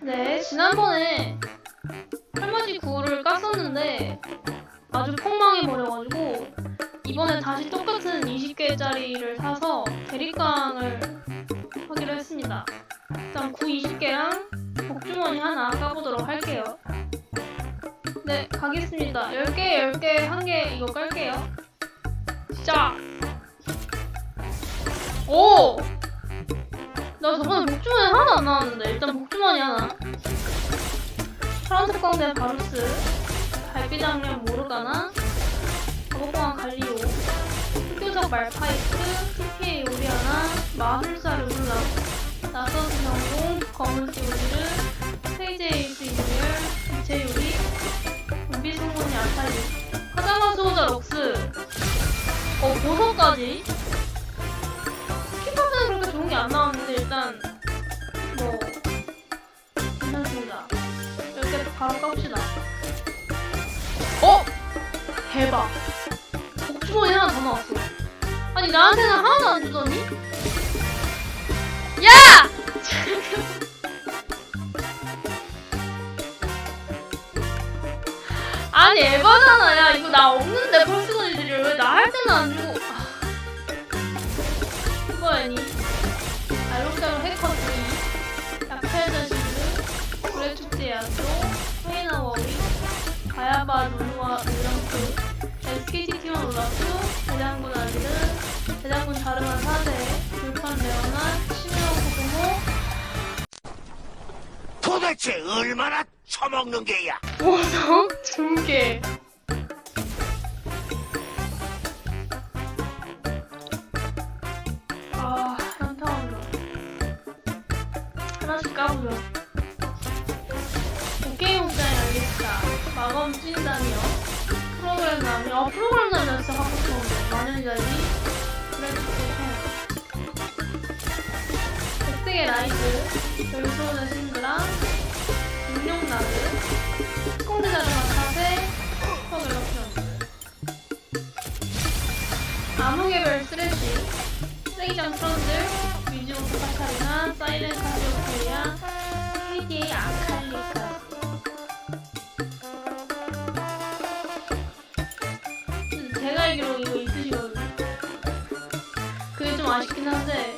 네, 지난번에 할머니 구를 깠었는데 아주 폭망해버려가지고 이번에 다시 똑같은 20개짜리를 사서 대립강을 하기로 했습니다. 일단 구 20개랑 복주머니 하나 까보도록 할게요. 네, 가겠습니다. 10개, 10개, 1개 이거 깔게요. 시작! 오! 안 나왔는데. 일단 복주머니 하나. 파란색 광대 바루스. 갈비장면 모르가나. 가복공한 갈리오. 흑교적 말파이트 TPA 오리아나. 마술사 르블라. 나서스 성공. 검은띠 우리르 세이제 에이스 이무열 이체 요리. 은비승곤이 아타리 하자마 수호자 럭스. 어 보석까지 바로 까봅시다. 어? 대박. 복주머니 하나 더 나왔어. 아니 나한테는 하나도 안 주더니? 야! 아니 에바잖아 야 이거 나 없는데 펄스건이들이 왜 나 할 때는 안주 워위 가야바 누누와 우랑크 SKT 팀원 올라프 대장군 아지르 대장군 자르만 사제 불판 레오나 시메오 고구모 도대체 얼마나 처먹는 게야? 보석 두 개 아 현타 온다. 하나씩 까보죠 찐다니요? 프로그램 아 프로그램 남이 나 진짜 갖고 싶었는데 마녀자리 그래픽 백색의 라이트 별소원의 신드라 육룡나드 콩드자르마 카페 슈퍼갤럭션 암흑의 별 쓰레쉬. 쓰레기장 트런들. 뮤지오스 카타리나. 사이렌 카디오페리아. KDA 아칼 제가 알기로 이거 있으시거든요. 그게 좀 아쉽긴 한데